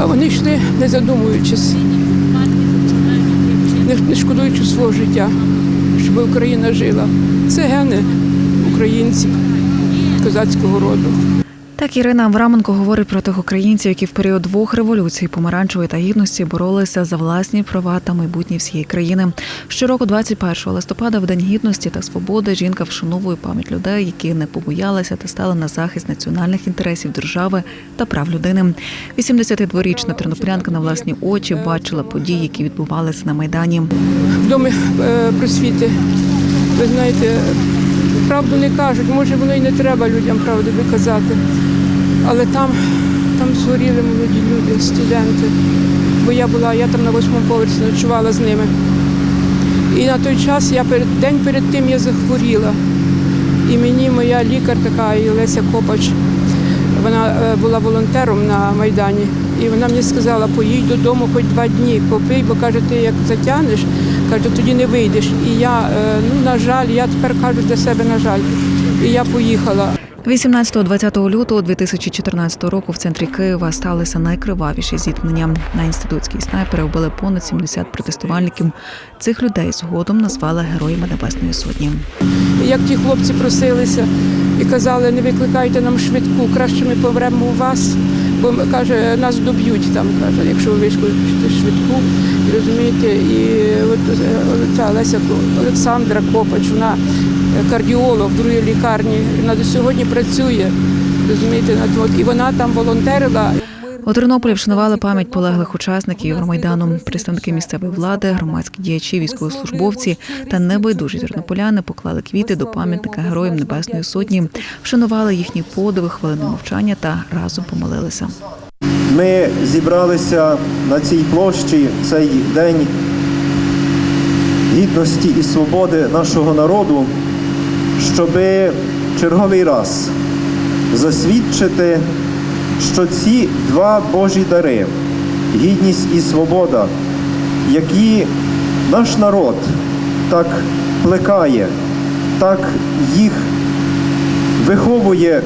А вони йшли не задумуючись, не, шкодуючи свого життя, щоб Україна жила. Це гени українців козацького роду. Так Ірина Авраменко говорить про тих українців, які в період двох революцій помаранчевої та гідності боролися за власні права та майбутнє всієї країни. Щороку, 21 листопада, в день гідності та свободи, жінка вшановує пам'ять людей, які не побоялися та стали на захист національних інтересів держави та прав людини. 82-річна тернополянка на власні очі бачила події, які відбувалися на майдані. в домі е, просвіти. Ви знаєте, правду не кажуть, може воно і не треба людям правду виказати. Але там, там згоріли молоді люди, студенти. Бо я була, я там на восьмому поверсі ночувала з ними. І на той час я перед день перед тим я захворіла. І мені моя лікар така і Леся Копач, вона е, була волонтером на Майдані. І вона мені сказала, поїдь додому хоч два дні, попий, бо каже, ти як затягнеш, каже, тоді не вийдеш. І я, е, ну на жаль, я тепер кажу для себе, на жаль. І я поїхала. 18-20 лютого 2014 року в центрі Києва сталися найкривавіші зіткнення. На інститутській снайпери вбили понад 70 протестувальників. Цих людей згодом назвали героями Небесної Сотні. Як ті хлопці просилися і казали, не викликайте нам швидку, краще ми повремо у вас, бо каже, нас доб'ють там, каже, якщо ви вишкуєте швидку. Розумієте, і от е, ця Леся Олександра Копач, вона кардіолог в другій лікарні, вона до сьогодні працює. Розумієте, і вона там волонтерила. У Тернополі вшанували пам'ять полеглих учасників Євромайдану. Представники місцевої влади, громадські діячі, військовослужбовці та небайдужі тернополяни поклали квіти до пам'ятника героям Небесної Сотні, вшанували їхні подиви, хвилини мовчання та разом помолилися. Ми зібралися на цій площі цей день гідності і свободи нашого народу, щоб черговий раз засвідчити, що ці два Божі дари гідність і свобода, які наш народ так плекає, так їх виховує,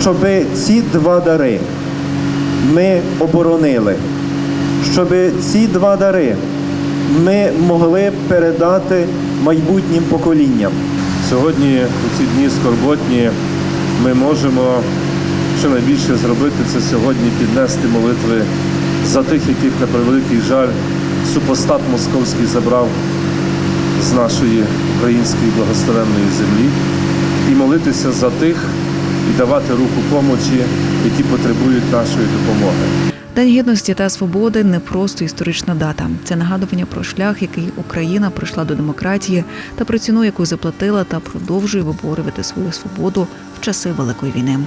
щоб ці два дари ми оборонили, щоб ці два дари ми могли передати майбутнім поколінням. Сьогодні, у ці дні скорботні, ми можемо що найбільше зробити це сьогодні піднести молитви за тих, яких на превеликий жаль супостат московський забрав з нашої української благословенної землі, і молитися за тих і давати руку помочі, які потребують нашої допомоги. День гідності та свободи не просто історична дата. Це нагадування про шлях, який Україна пройшла до демократії, та про ціну, яку заплатила та продовжує виборювати свою свободу в часи Великої війни.